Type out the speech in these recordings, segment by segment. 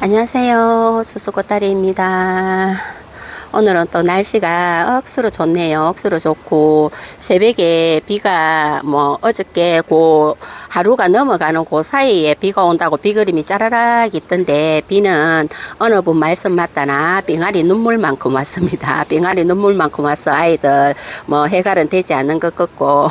안녕하세요. 수수꽃다리입니다. 오늘은 또 날씨가 억수로 좋네요. 억수로 좋고 새벽에 비가 뭐 어저께 그 하루가 넘어가는 그 사이에 비가 온다고 비그림이 짜라락 있던데 비는 어느 분 말씀 맞다나 빙하리 눈물만큼 왔습니다. 빙하리 눈물만큼 와서 아이들 뭐 해갈은 되지 않는 것 같고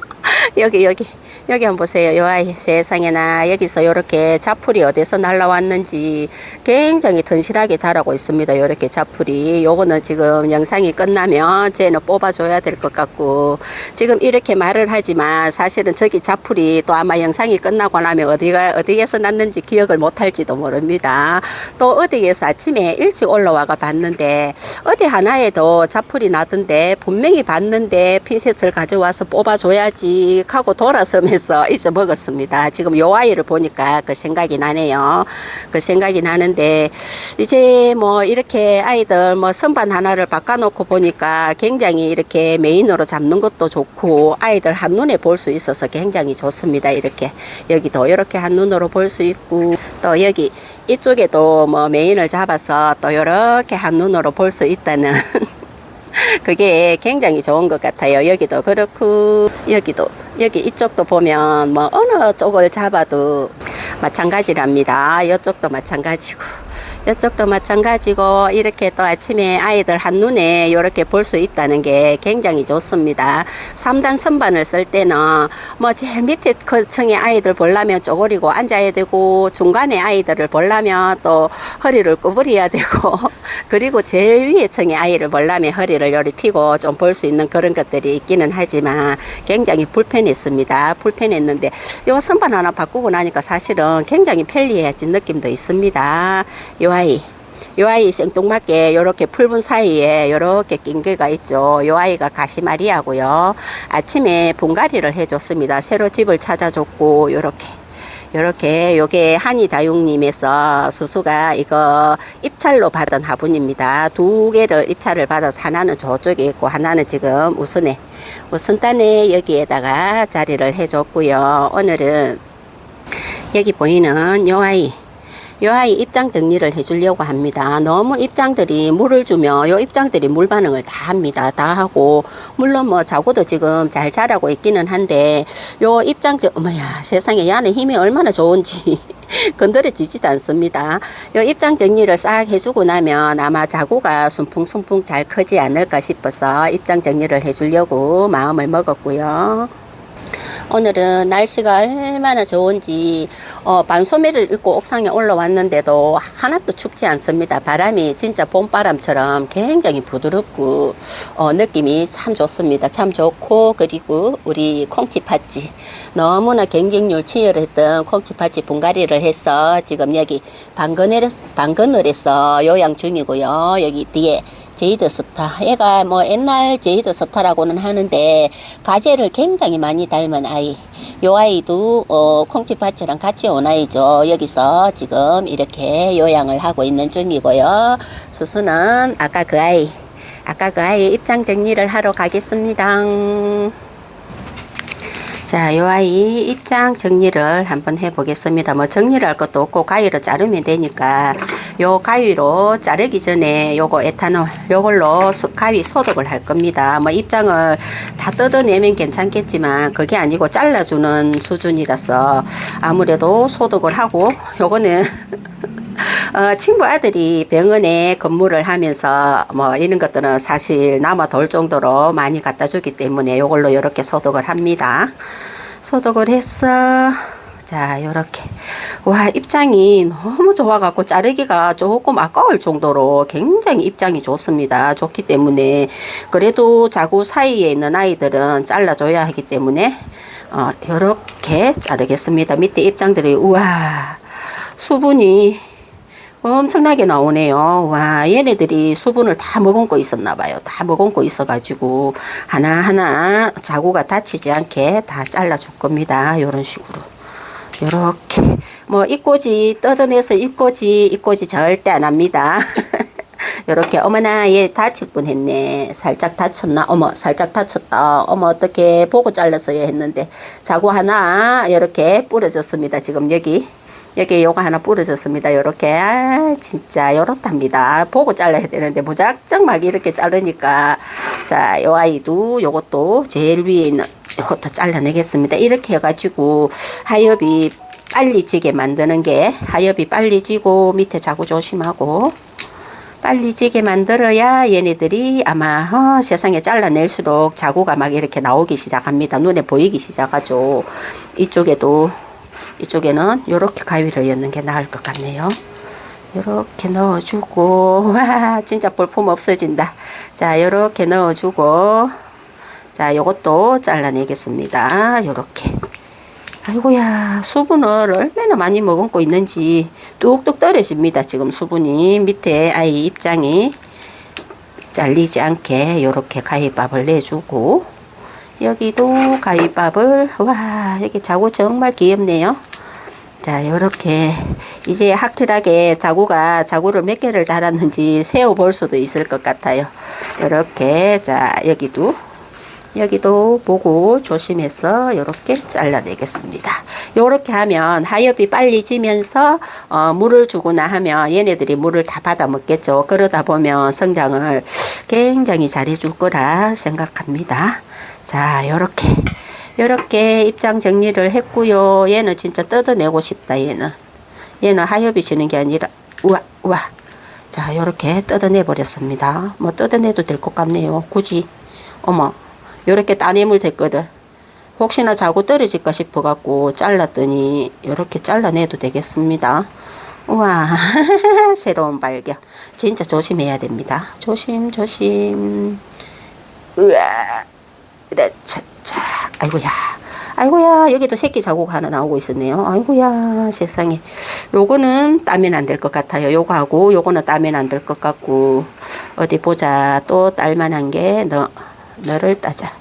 여기 여기 여기 한번 보세요. 요 아이 세상에나 여기서 이렇게 자풀이 어디서 날라왔는지 굉장히 튼실하게 자라고 있습니다. 이렇게 자풀이. 요거는 지금 영상이 끝나면 쟤는 뽑아줘야 될 것 같고 지금 이렇게 말을 하지만 사실은 저기 자풀이 또 아마 영상이 끝나고 나면 어디가 어디에서 났는지 기억을 못할지도 모릅니다. 또 어디에서 아침에 일찍 올라와가 봤는데 어디 하나에도 자풀이 나던데 분명히 봤는데 핀셋을 가져와서 뽑아줘야지 하고 돌아서면서 잊어 먹었습니다. 지금 요 아이를 보니까 그 생각이 나네요. 그 생각이 나는데 이제 뭐 이렇게 아이들 뭐 선반 하나를 바꿔놓고 보니까 굉장히 이렇게 메인으로 잡는 것도 좋고 아이들 한 눈에 볼 수 있어서 굉장히 좋습니다. 이렇게 여기도 이렇게 한 눈으로 볼 수 있고 또 여기 이쪽에도 뭐 메인을 잡아서 또 이렇게 한 눈으로 볼 수 있다는 그게 굉장히 좋은 것 같아요. 여기도 그렇고 여기도 여기 이쪽도 보면 뭐 어느 쪽을 잡아도 마찬가지랍니다. 이쪽도 마찬가지고 이쪽도 마찬가지고 이렇게 또 아침에 아이들 한눈에 이렇게 볼 수 있다는 게 굉장히 좋습니다. 3단 선반을 쓸 때는 뭐 제일 밑에 그 층의 아이들 보려면 쪼그리고 앉아야 되고 중간에 아이들을 보려면 또 허리를 구부려야 되고 그리고 제일 위에 층의 아이를 보려면 허리를 요리 피고 좀 볼 수 있는 그런 것들이 있기는 하지만 굉장히 불편 했습니다. 불편했는데 요 선반 하나 바꾸고 나니까 사실은 굉장히 편리해진 느낌도 있습니다. 요 아이. 요 아이 생뚱맞게 요렇게 풀분 사이에 요렇게 낀 게가 있죠. 요 아이가 가시마리하고요. 아침에 분갈이를 해줬습니다. 새로 집을 찾아줬고 요렇게. 요렇게 요게 한이 다육님에서 수수가 이거 입찰로 받은 화분입니다. 두 개를 입찰을 받아서 하나는 저쪽에 있고 하나는 지금 우선에 우선단에 여기에다가 자리를 해줬고요. 오늘은 여기 보이는 요 아이 요 아이 입장 정리를 해주려고 합니다. 너무 입장들이 물을 주면 요 입장들이 물 반응을 다 합니다. 다 하고 물론 뭐 자고도 지금 잘 자라고 있기는 한데 요 입장 정 어머야 세상에 이 안에 힘이 얼마나 좋은지 건드려지지도 않습니다. 요 입장 정리를 싹 해주고 나면 아마 자구가 순풍순풍 잘 크지 않을까 싶어서 입장 정리를 해주려고 마음을 먹었고요. 오늘은 날씨가 얼마나 좋은지 어, 반소매를 입고 옥상에 올라왔는데도 하나도 춥지 않습니다. 바람이 진짜 봄바람처럼 굉장히 부드럽고 어, 느낌이 참 좋습니다. 참 좋고 그리고 우리 콩치팥지 너무나 경쟁률 치열했던 콩치팥지 분갈이를 해서 지금 여기 방건을 방건을 해서 요양 중이고요. 여기 뒤에 제이드 스타. 얘가 뭐 옛날 제이드 스타라고는 하는데 가재를 굉장히 많이 닮은 아이. 요 아이도 어, 콩치밭이랑 같이 온 아이죠. 여기서 지금 이렇게 요양을 하고 있는 중이고요. 수수는 아까 그 아이, 아까 그 아이 입장 정리를 하러 가겠습니다. 자, 요 아이 입장 정리를 한번 해보겠습니다. 뭐 정리를 할 것도 없고 가위로 자르면 되니까 요 가위로 자르기 전에 요거 에탄올 요걸로 소- 가위 소독을 할 겁니다. 뭐 입장을 다 뜯어내면 괜찮겠지만 그게 아니고 잘라주는 수준이라서 아무래도 소독을 하고 요거는 어, 친구 아들이 병원에 근무를 하면서 뭐 이런 것들은 사실 남아 돌 정도로 많이 갖다 주기 때문에 이걸로 이렇게 소독을 합니다. 소독을 해서 자 요렇게 와 입장이 너무 좋아갖고 자르기가 조금 아까울 정도로 굉장히 입장이 좋습니다. 좋기 때문에 그래도 자구 사이에 있는 아이들은 잘라줘야 하기 때문에 어, 요렇게 자르겠습니다. 밑에 입장들이 우와 수분이 엄청나게 나오네요. 와, 얘네들이 수분을 다 머금고 있었나 봐요. 다 머금고 있어가지고 하나하나 자구가 다치지 않게 다 잘라줄 겁니다. 요런 식으로. 요렇게. 뭐, 입꼬지 뜯어내서 입꼬지, 입꼬지 절대 안 합니다. 요렇게 어머나 얘 다칠 뻔했네 살짝 다쳤나 어머 살짝 다쳤다 어머 어떻게 보고 잘랐어야 했는데 자구 하나 이렇게 부러졌습니다 지금 여기 여기 요거 하나 부러졌습니다. 요렇게. 아, 진짜 요렇답니다. 보고 잘라야 되는데 무작정 막 이렇게 자르니까. 자, 요 아이도 요것도 제일 위에 있는 요것도 잘라내겠습니다. 이렇게 해가지고 하엽이 빨리 지게 만드는 게 하엽이 빨리 지고 밑에 자구 조심하고 빨리 지게 만들어야 얘네들이 아마 어, 세상에 잘라낼수록 자구가 막 이렇게 나오기 시작합니다. 눈에 보이기 시작하죠. 이쪽에도 이쪽에는 이렇게 가위를 엮는 게 나을 것 같네요. 이렇게 넣어주고 와 진짜 볼품 없어진다. 자 이렇게 넣어주고 자 요것도 잘라내겠습니다. 요렇게 아이고야 수분을 얼마나 많이 머금고 있는지 뚝뚝 떨어집니다. 지금 수분이 밑에 아이 입장이 잘리지 않게 요렇게 가위밥을 내주고 여기도 가위밥을 와 여기 자구 정말 귀엽네요. 자 요렇게 이제 확실하게 자구가 자구를 몇 개를 달았는지 세어 볼 수도 있을 것 같아요. 요렇게 자 여기도 여기도 보고 조심해서 이렇게 잘라내겠습니다. 이렇게 하면 하엽이 빨리 지면서 어, 물을 주거나 하면 얘네들이 물을 다 받아 먹겠죠. 그러다 보면 성장을 굉장히 잘해줄 거라 생각합니다. 자, 요렇게 요렇게 입장 정리를 했고요. 얘는 진짜 뜯어내고 싶다. 얘는 얘는 하엽이 지는 게 아니라 우와 우와 자 요렇게 뜯어내 버렸습니다. 뭐 뜯어내도 될 것 같네요. 굳이 어머 요렇게 따내물 됐거든. 혹시나 자고 떨어질까 싶어 갖고 잘랐더니 요렇게 잘라내도 되겠습니다. 우와 새로운 발견. 진짜 조심해야 됩니다. 조심 조심. 우와 이래 차차 아이고야 아이고야 여기도 새끼 자국 하나 나오고 있었네요. 아이고야 세상에 요거는 따면 안 될 것 같아요. 요거하고 요거는 따면 안 될 것 같고 어디 보자 또 딸만한 게 너. 너를 따자.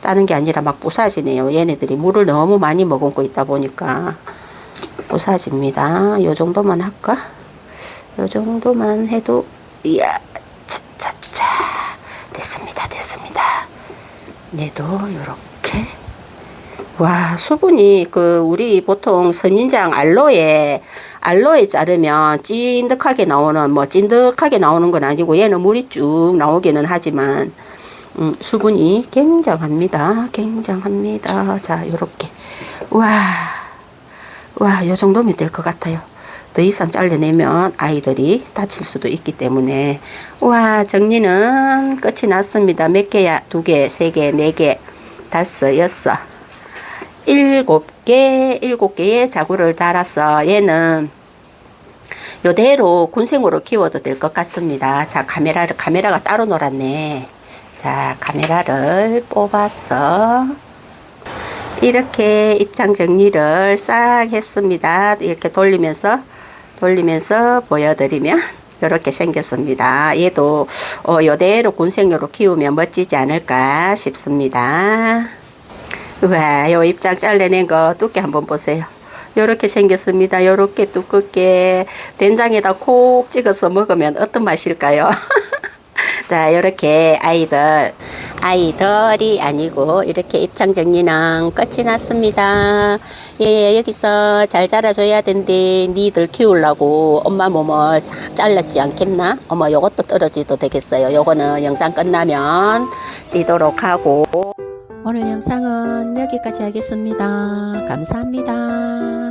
따는 게 아니라 막 부사지네요. 얘네들이 물을 너무 많이 머금고 있다 보니까 부사집니다. 요 정도만 할까? 요 정도만 해도 이야 차차차 됐습니다. 됐습니다. 얘도 요렇게 와 수분이 그 우리 보통 선인장 알로에 알로에 자르면 찐득하게 나오는 뭐 찐득하게 나오는 건 아니고 얘는 물이 쭉 나오기는 하지만 음, 수분이 굉장합니다. 굉장합니다. 자, 요렇게. 와, 와, 요 정도면 될 것 같아요. 더 이상 잘라내면 아이들이 다칠 수도 있기 때문에. 와, 정리는 끝이 났습니다. 몇 개야? 두 개, 세 개, 네 개, 다섯, 여섯, 일곱 개, 일곱 개의 자구를 달아서 얘는 요대로 군생으로 키워도 될 것 같습니다. 자, 카메라를, 카메라가 따로 놀았네. 자, 카메라를 뽑아서 이렇게 입장 정리를 싹 했습니다. 이렇게 돌리면서 돌리면서 보여드리면 이렇게 생겼습니다. 얘도 어, 요대로 군생으로 키우면 멋지지 않을까 싶습니다. 와, 요 입장 잘라낸 거 두께 한번 보세요. 요렇게 생겼습니다. 요렇게 두껍게 된장에다 콕 찍어서 먹으면 어떤 맛일까요? 자, 이렇게 아이들, 아이들이 아니고 이렇게 입장 정리는 끝이 났습니다. 예, 여기서 잘 자라줘야 된대. 니들 키우려고 엄마 몸을 싹 잘랐지 않겠나? 어머, 요것도 떨어지도 되겠어요. 요거는 영상 끝나면 띄도록 하고. 오늘 영상은 여기까지 하겠습니다. 감사합니다.